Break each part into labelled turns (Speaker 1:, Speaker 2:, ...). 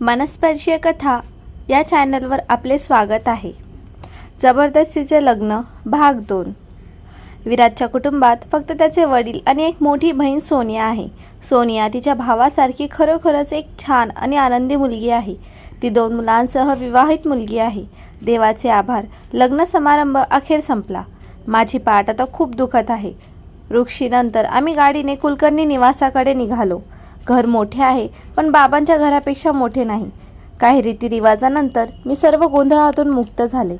Speaker 1: मनस्पर्शीय कथा या चॅनलवर आपले स्वागत आहे. जबरदस्तीचे लग्न भाग दोन. विराटच्या कुटुंबात फक्त त्याचे वडील आणि एक मोठी बहीण सोनिया आहे. सोनिया तिच्या भावासारखी खरोखरच एक छान आणि आनंदी मुलगी आहे. ती दोन मुलांसह विवाहित मुलगी आहे. देवाचे आभार. लग्न समारंभ अखेर संपला. माझी पाठ आता खूप दुखत आहे. वृक्षीनंतर आम्ही गाडीने कुलकर्णी निवासाकडे निघालो. घर मोठे आहे पण बाबांच्या घरापेक्षा मोठे नाही. काही रीतिरिवाजानंतर मी सर्व गोंधळातून मुक्त झाले.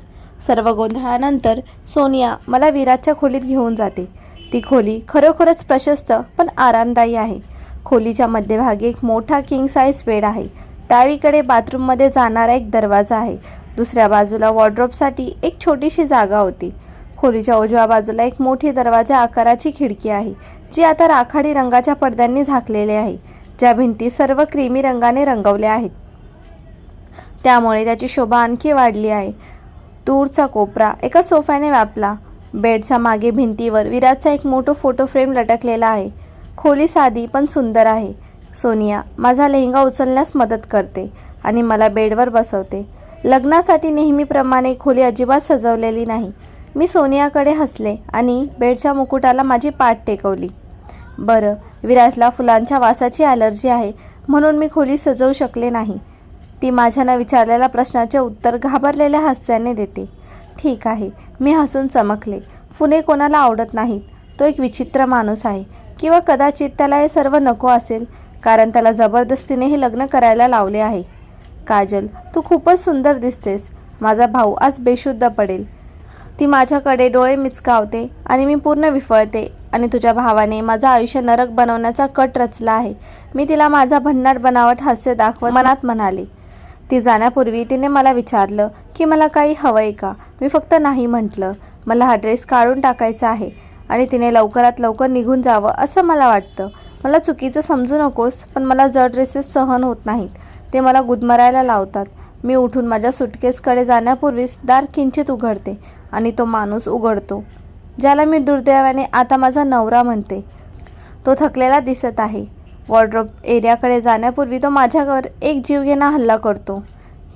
Speaker 1: सर्व गोंधळानंतर सोनिया मला विराटच्या खोलीत घेऊन जाते. ती खोली खरोखरच प्रशस्त पण आरामदायी आहे. खोलीच्या मध्यभागी एक मोठा किंग साईज बेड आहे. डावीकडे बाथरूममध्ये जाणारा एक दरवाजा आहे. दुसऱ्या बाजूला वॉर्ड्रोबसाठी एक छोटीशी जागा होती. खोलीच्या उजव्या बाजूला एक मोठी दरवाजा आकाराची खिडकी आहे जी आता राखाडी रंगाच्या पडद्यांनी झाकलेली आहे. ज्या भिंती सर्व क्रीमी रंगाने रंगवल्या आहेत. त्यामुळे त्याची शोभा आणखी वाढली आहे. दूरचा कोपरा एका सोफ्याने व्यापला. बेडच्या मागे भिंतीवर विराटचा एक मोठो फोटो फ्रेम लटकलेला आहे. खोली साधी पण सुंदर आहे. सोनिया माझा लेहंगा उचलण्यास मदत करते आणि मला बेडवर बसवते. लग्नासाठी नेहमीप्रमाणे खोली अजिबात सजवलेली नाही. मी सोनियाकडे हसले आणि बेडच्या मुकुटाला माझी पाठ टेकवली. बरं विराजला फुलांच्या वासाची ॲलर्जी आहे म्हणून मी खोली सजवू शकले नाही. ती माझ्यानं विचारलेल्या प्रश्नाचे उत्तर घाबरलेल्या हास्याने देते. ठीक आहे मी हसून चमकले. फुले कोणाला आवडत नाहीत. तो एक विचित्र माणूस आहे. किंवा कदाचित त्याला हे सर्व नको असेल कारण त्याला जबरदस्तीने हे लग्न करायला लावले आहे. काजल तू खूपच सुंदर दिसतेस. माझा भाऊ आज बेशुद्ध पडेल. ती माझ्याकडे डोळे मिचकावते आणि मी पूर्ण विफळते. आणि तुझ्या भावाने माझं आयुष्य नरक बनवण्याचा कट रचला आहे. मी तिला माझा भन्नाट बनावट हास्य दाखवत मनात म्हणाले. ती जाण्यापूर्वी तिने मला विचारलं की मला काही हवं आहे का? मी फक्त नाही म्हटलं. मला हा ड्रेस काढून टाकायचा आहे आणि तिने लवकरात लवकर निघून जावं असं मला वाटतं. मला चुकीचं समजू नकोस पण मला जड ड्रेसेस सहन होत नाहीत. ते मला गुदमरायला लावतात. मी उठून माझ्या सुटकेसकडे जाण्यापूर्वीच दार किंचित उघडते आणि तो माणूस उघडतो. ज्याला मी दुर्दैवाने आता माझा नवरा म्हणते. तो थकलेला दिसत आहे. वॉर्ड्रोब एरियाकडे जाण्यापूर्वी तो माझ्यावर एक जीवघेणा हल्ला करतो.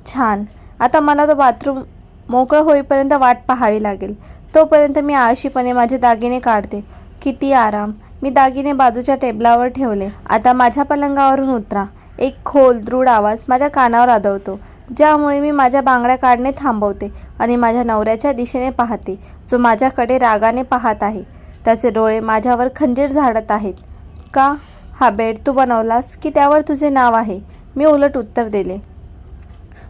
Speaker 1: छान. आता मला तो बाथरूम मोकळं होईपर्यंत वाट पाहावी लागेल. तोपर्यंत मी आळशीपणे माझे दागिने काढते. किती आराम. मी दागिने बाजूच्या टेबलावर ठेवले. आता माझ्या पलंगावरून उतरा. एक खोल दृढ आवाज माझ्या कानावर आदवतो ज्यामुळे मी माझ्या बांगड्या काढणे थांबवते आणि माझ्या नवऱ्याच्या दिशेने पाहते जो माझ्याकडे रागाने पाहत आहे. त्याचे डोळे माझ्यावर खंजीर झाडत आहेत. का? हा बेड तू बनवलास की त्यावर तुझे नाव आहे मी उलट उत्तर दिले.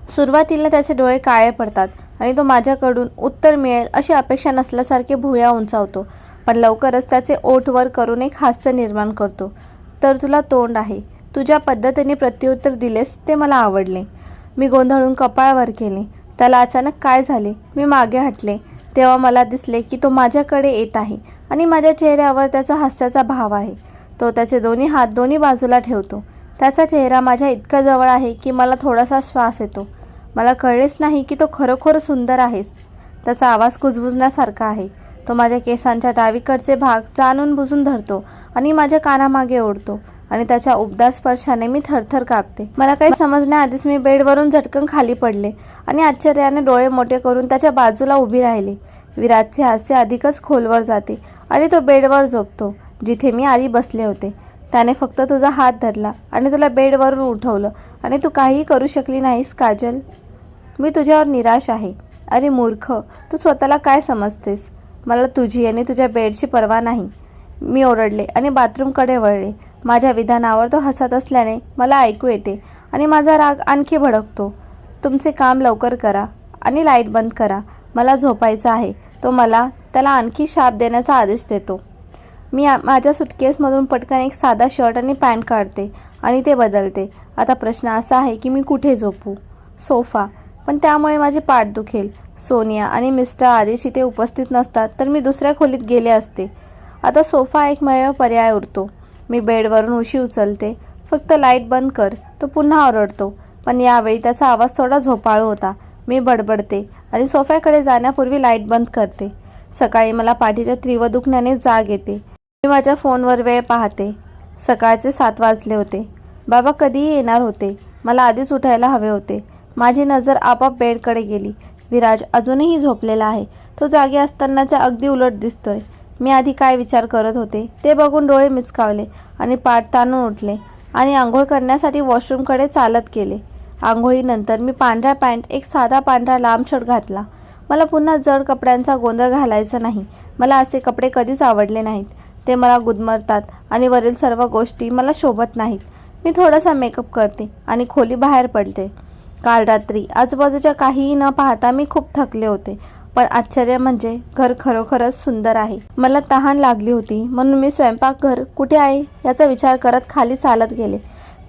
Speaker 1: सुरुवातीला त्याचे डोळे काळे पडतात आणि तो माझ्याकडून उत्तर मिळेल अशी अपेक्षा नसल्यासारखे भुया उंचावतो. पण लवकरच त्याचे ओठ वर करून एक हास्य निर्माण करतो. तर तुला तोंड आहे. तुझ्या पद्धतीने प्रत्युत्तर दिलेस ते मला आवडले. मी गोंधळून कपाळावर केले त्याला अचानक काय झाले? मी मागे हटले. तेव्हा मला दिसले की तो माझ्याकडे येत आहे आणि माझ्या चेहऱ्यावर त्याचा हास्याचा भाव आहे. तो त्याचे दोन्ही हात दोन्ही बाजूला ठेवतो. त्याचा चेहरा माझ्या इतका जवळ आहे की मला थोडासा श्वास येतो. मला कळलेच नाही की तो खरोखर सुंदर आहेस. त्याचा आवाज कुजबुजण्यासारखा आहे. तो माझ्या केसांच्या डावीकडचे भाग जाणून बुजून धरतो आणि माझ्या कानामागे ओढतो. आणि त्याच्या उबदार स्पर्शाने मी थरथर कापते. मला काही समजण्याआधीच मी बेडवरून झटकन खाली पडले आणि आश्चर्याने डोळे मोठे करून त्याच्या बाजूला उभी राहिले. विराटचे हास्य अधिकच खोलवर जाते आणि तो बेडवर झोपतो जिथे मी आधी बसले होते. त्याने फक्त तुझा हात धरला आणि तुला बेडवरून उठवलं आणि तू काहीही करू शकली नाहीस काजल. मी तुझ्यावर निराश आहे. अरे मूर्ख तू स्वतःला काय समजतेस? मला तुझी आणि तुझ्या बेडची पर्वा नाही. मी ओरडले आणि बाथरूमकडे वळले. माझ्या विधानावर तो हसत असल्याने मला ऐकू येते आणि माझा राग आणखी भडकतो. तुमचे काम लवकर करा आणि लाइट बंद करा. मला झोपायचं आहे. तो मला त्याला आणखी शाप देण्याचा आदेश देतो. मी माझ्या सुटकेसमधून पटकन एक साधा शर्ट आणि पॅन्ट काढते आणि ते बदलते. आता प्रश्न असा आहे की मी कुठे झोपू? सोफा. पण त्यामुळे माझी पाठ दुखेल. सोनिया आणि मिस्टर आदेश इथे उपस्थित नसतात तर मी दुसऱ्या खोलीत गेले असते. आता सोफा एकमेव पर्याय उरतो. मी बेडवरून उशी उचलते. फक्त लाइट बंद कर. तो पुन्हा ओरडतो. पण यावेळी त्याचा आवाज थोडा झोपाळू होता. मी बडबडते आणि सोफ्याकडे जाण्यापूर्वी लाइट बंद करते. सकाळी मला पाठीच्या तीव्र दुखण्याने जाग येते. मी माझ्या फोनवर वेळ पाहते. सकाळचे सात वाजले होते. बाबा कधीही येणार होते. मला आधीच उठायला हवे होते. माझी नजर आपाप बेडकडे गेली. विराज अजूनही झोपलेला आहे. तो जागे असतानाच्या अगदी उलट दिसतोय. मी आधी काय विचार करत होते ते बघून डोळे मिचकावले आणि पाठ ताणून उठले आणि आंघोळ करण्यासाठी वॉशरूमकडे चालत गेले. आंघोळीनंतर मी पांढरा पॅन्ट एक साधा पांढरा लांब शर्ट घातला. मला पुन्हा जड कपड्यांचा गोंधळ घालायचा नाही. मला असे कपडे कधीच आवडले नाहीत. ते मला गुदमरतात आणि वरील सर्व गोष्टी मला शोभत नाहीत. मी थोडासा मेकअप करते आणि खोली बाहेर पडते. काल रात्री आजूबाजूच्या काहीही न पाहता मी खूप थकले होते. पण आश्चर्य म्हणजे घर खरोखरच सुंदर आहे. मला तहान लागली होती. म्हणून मी स्वयंपाकघर कुठे आहे याचा विचार करत खाली चालत गेले.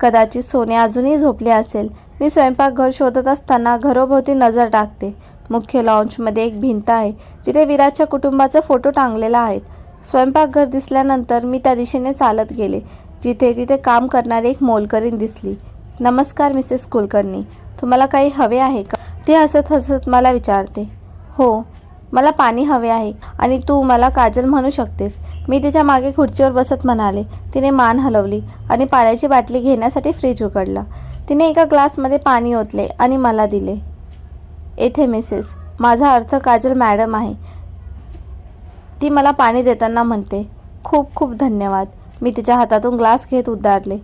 Speaker 1: कदाचित सोने अजूनही झोपले असेल. मी स्वयंपाकघर शोधत असताना घरोभोवती नजर टाकते. मुख्य लॉन्चमध्ये एक भिंत आहे. तिथे विराजच्या कुटुंबाचा फोटो टांगलेला आहे. स्वयंपाकघर दिसल्यानंतर मी त्या दिशेने चालत गेले. जिथे तिथे काम करणारी एक मोलकरीण दिसली. नमस्कार मिसेस कुलकर्णी. तुम्हाला काही हवे आहे का? ते हसत हसत मला विचारते. हो मला पाणी हवे आहे आणि तू मला काजल म्हणू शकतेस. मी तिच्यामागे खुर्चीवर बसत म्हणाले. तिने मान हलवली आणि पाण्याची बाटली घेण्यासाठी फ्रीज उघडला. तिने एका ग्लासमध्ये पाणी ओतले आणि मला दिले. येथे मिसेस माझा अर्थ काजल मॅडम आहे. ती मला पाणी देताना म्हणते. खूप खूप धन्यवाद. मी तिच्या हातातून ग्लास घेत उद्धारले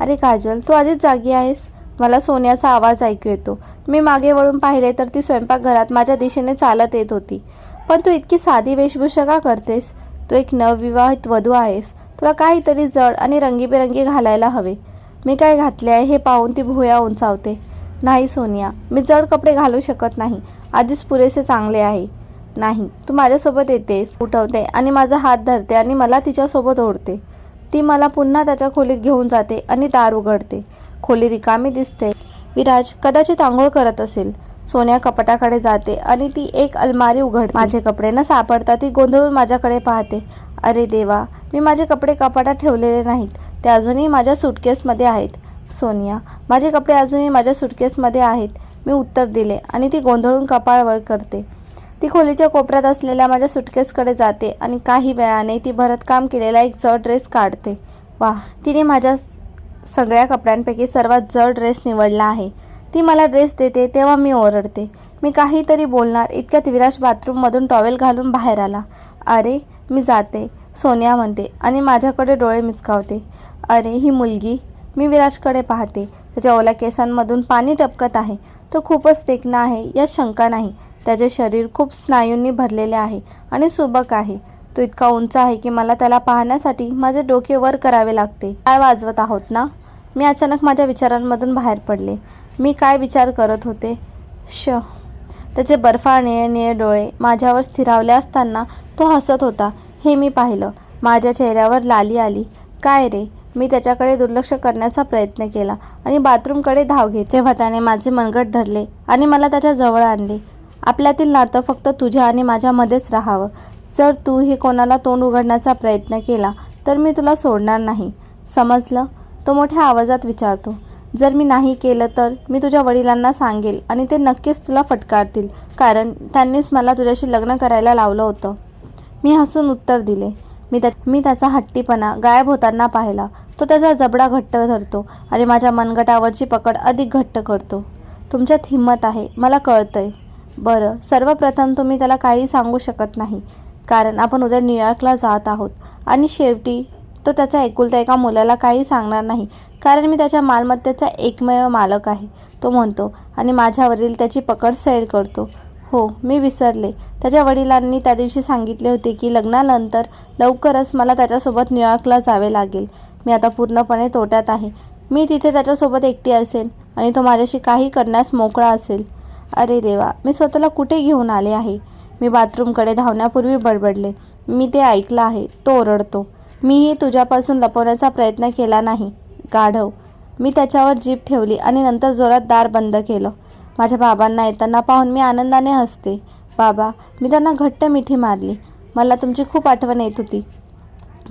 Speaker 1: अरे काजल तू आधीच जागी आहेस. मला सोन्याचा आवाज ऐकू येतो. मी मागे वळून पाहिले तर ती स्वयंपाकघरात माझ्या दिशेने चालत येत होती. पण तू इतकी साधी वेशभूषा का करतेस? तू एक नवविवाहित वधू आहेस. तुला काहीतरी जड आणि रंगीबेरंगी घालायला हवे. मी काय घातले आहे हे पाहून ती भुया उंचावते. नाही सोनिया मी जड कपडे घालू शकत नाही. आधीच पुरेसे चांगले आहे. नाही तू माझ्यासोबत येतेस उठवते आणि माझा हात धरते आणि मला तिच्यासोबत ओढते. ती मला पुन्हा त्याच्या खोलीत घेऊन जाते आणि दार उघडते. खोली रिकामी दिसते. विराज कदाचित आंघोळ करत असेल. सोन्या कपाटाकडे जाते आणि ती एक अलमारी उघड माझे कपडे न सापडता ती गोंधळून माझ्याकडे पाहते. अरे देवा मी माझे कपडे कपाटात ठेवलेले नाहीत. ते अजूनही माझ्या सुटकेसमध्ये आहेत. सोनिया माझे कपडे अजूनही माझ्या सुटकेसमध्ये आहेत. मी उत्तर दिले आणि ती गोंधळून कपाळवर करते. ती खोलीच्या कोपऱ्यात असलेल्या माझ्या सुटकेसकडे जाते आणि काही वेळाने ती भरतकाम केलेला एक जड ड्रेस काढते. वा तिने माझ्या सगळ्या कपड्यांपैकी सर्वात जड ड्रेस निवडला आहे. ती मला ड्रेस देते तेव्हा मी ओरडते. मी काहीतरी बोलणार इतक्यात विराज बाथरूममधून टॉवेल घालून बाहेर आला. अरे मी जाते सोनिया म्हणते आणि माझ्याकडे डोळे मिचकावते अरे ही मुलगी? मी विराजकडे पाहते. त्याच्या ओल्या केसांमधून पाणी टपकत आहे. तो खूपच देखणा आहे यात शंका नाही. त्याचे शरीर खूप स्नायूंनी भरलेले आहे आणि सुबक आहे. तो इतका उंच आहे की मला त्याला पाहण्यासाठी माझे डोके वर करावे लागते. काय वाजवत आहोत ना? मी अचानक माझ्या विचारांमधून बाहेर पडले. मी काय विचार करत होते? श. त्याचे बर्फाळ निळे निळे डोळे माझ्यावर स्थिरावले असताना तो हसत होता. हे मी पाहिलं. माझ्या चेहऱ्यावर लाली आली. काय रे? मी त्याच्याकडे दुर्लक्ष करण्याचा प्रयत्न केला आणि बाथरूमकडे धाव घेत तेव्हा त्याने माझे मनगट धरले आणि मला त्याच्याजवळ आणले. आपल्यातील नातं फक्त तुझ्या आणि माझ्यामध्येच राहावं. जर तू हे कोणाला तोंड उघडण्याचा प्रयत्न केला तर मी तुला सोडणार नाही. समजलं? तो मोठ्या आवाजात विचारतो. जर मी नाही केलं तर मी तुझ्या वडिलांना सांगेल आणि ते नक्कीच तुला फटकारतील कारण त्यांनीच मला तुझ्याशी लग्न करायला लावलं होतं. मी हसून उत्तर दिले. मी त्या मी त्याचा हट्टीपणा गायब होताना पाहिला. तो त्याचा जबडा घट्ट धरतो आणि माझ्या मनगटावरची पकड अधिक घट्ट करतो. तुमच्यात हिंमत आहे मला कळतंय. बरं सर्वप्रथम तुम्ही त्याला काही सांगू शकत नाही. कारण आपण उद्या न्यूयॉर्कला जात आहोत. आणि शेवटी तो त्याच्या एकुलत्या एका मुलाला काही सांगणार नाही. कारण मी त्याच्या मालमत्तेचा एकमेव मालक आहे. तो म्हणतो आणि माझ्यावरील त्याची पकड सैल करतो. हो मी विसरले. त्याच्या वडिलांनी त्या दिवशी सांगितले होते की लग्नानंतर लवकरच मला त्याच्यासोबत न्यूयॉर्कला जावे लागेल. मी आता पूर्णपणे तोट्यात आहे. मी तिथे त्याच्यासोबत एकटी असेल आणि तो माझ्याशी काही करण्यास मोकळा असेल. अरे देवा मी स्वतःला कुठे घेऊन आले आहे? मी बाथरूमकडे धावण्यापूर्वी बडबडले. मी ते ऐकलं आहे. तो ओरडतो. मीही तुझ्यापासून लपवण्याचा प्रयत्न केला नाही. गाढव. मी त्याच्यावर जीभ ठेवली आणि नंतर जोरात दार बंद केलं. माझ्या बाबांना येताना पाहून मी आनंदाने हसते. बाबा मी त्यांना घट्ट मिठी मारली. मला तुमची खूप आठवण येत होती.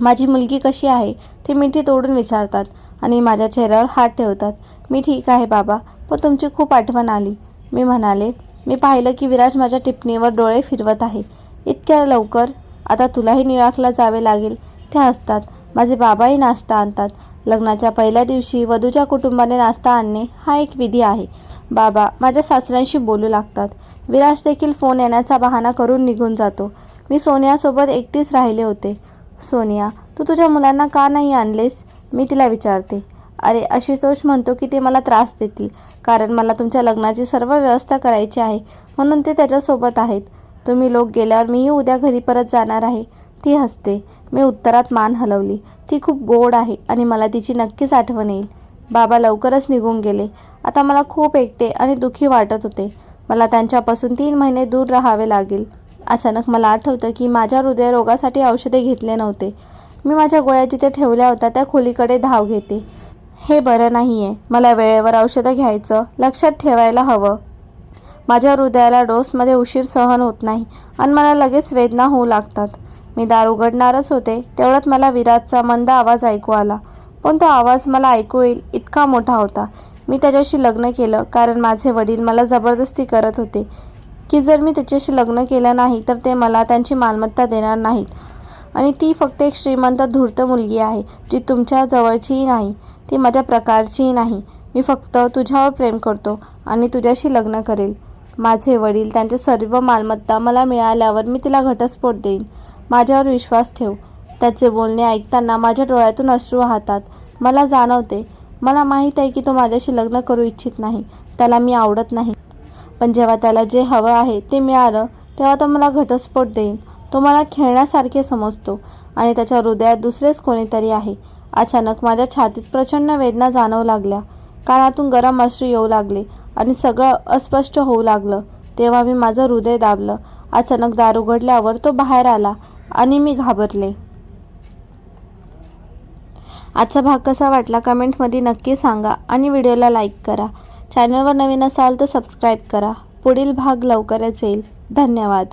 Speaker 1: माझी मुलगी कशी आहे ते मिठी तोडून विचारतात आणि माझ्या चेहऱ्यावर हात ठेवतात. मी ठीक आहे बाबा पण तुमची खूप आठवण आली. मी म्हणाले मी पाहिलं की विराज माझ्या टिपणीवर डोळे फिरवत आहे. इतक्या लवकर? आता तुलाही न्यूयॉर्कला जावे लागेल. ते हसतात माझे बाबाही नाश्ता आणतात. लग्नाच्या पहिल्या दिवशी वधूच्या कुटुंबाने नाश्ता आणणे हा एक विधी आहे. बाबा माझ्या सासऱ्यांशी बोलू लागतात. विराज देखील फोन येण्याचा बहाणा करून निघून जातो. मी सोनियासोबत एकटीच राहिले होते. सोनिया तू तुझ्या मुलांना का नाही आणलेस? मी तिला विचारते. अरे आशुतोष म्हणतो की ते मला त्रास देतील कारण मला तुमच्या लग्नाची सर्व व्यवस्था करायची आहे म्हणून ते त्याच्यासोबत आहेत. तुम्ही लोक गेल्यावर मीही उद्या घरी परत जाणार आहे. ती हसते. मी उत्तरात मान हलवली. ती खूप गोड आहे आणि मला तिची नक्कीच आठवण येईल. बाबा लवकरच निघून गेले. आता मला खूप एकटे आणि दुःखी वाटत होते. मला त्यांच्यापासून तीन महिने दूर राहावे लागेल. अचानक मला आठवतं की माझ्या हृदयरोगासाठी औषधे घेतले नव्हते. मी माझ्या गोळ्या जिथे ठेवल्या होत्या त्या खोलीकडे धाव घेते. हे बरं नाही आहे मला वेळेवर औषधं घ्यायचं लक्षात ठेवायला हवं. माझ्या हृदयाला डोसमध्ये उशीर सहन होत नाही आणि मला लगेच वेदना होऊ लागतात. मी दार उघडणारच होते. तेवढ्यात मला विराजचा मंद आवाज ऐकू आला. पण तो आवाज मला ऐकू येईल इतका मोठा होता. मी त्याच्याशी लग्न केलं कारण माझे वडील मला जबरदस्ती करत होते की जर मी त्याच्याशी लग्न केलं नाही तर ते मला त्यांची मालमत्ता देणार नाहीत. आणि ती फक्त एक श्रीमंत धूर्त मुलगी आहे जी तुमच्या जवळचीही नाही. ती माझ्या प्रकारचीही नाही. मी फक्त तुझ्यावर प्रेम करतो आणि तुझ्याशी लग्न करेल. माझे वडील त्यांच्या सर्व मालमत्ता मला मिळाल्यावर मी तिला घटस्फोट देईन. माझ्यावर विश्वास ठेव. त्याचे बोलणे ऐकताना माझ्या डोळ्यातून अश्रू वाहतात. मला जाणवते मला माहीत आहे की तो माझ्याशी लग्न करू इच्छित नाही. त्याला मी आवडत नाही. पण जेव्हा त्याला जे हवं आहे ते मिळालं तेव्हा तो मला घटस्फोट देईन. तो मला खेळण्यासारखे समजतो आणि त्याच्या हृदयात दुसरेच कोणीतरी आहे. अचानक माझ्या छातीत प्रचंड वेदना जाणवू लागल्या. कानातून गरम अश्रू येऊ लागले आणि सगळं अस्पष्ट होऊ लागलं. तेव्हा मी माझं हृदय दाबलं. अचानक दार उघडल्यावर तो बाहेर आला आणि मी घाबरले. आजचा भाग कसा वाटला कमेंटमध्ये नक्की सांगा आणि व्हिडिओला लाईक करा. चॅनलवर नवीन असाल तर सबस्क्राईब करा. पुढील भाग लवकरच येईल. धन्यवाद.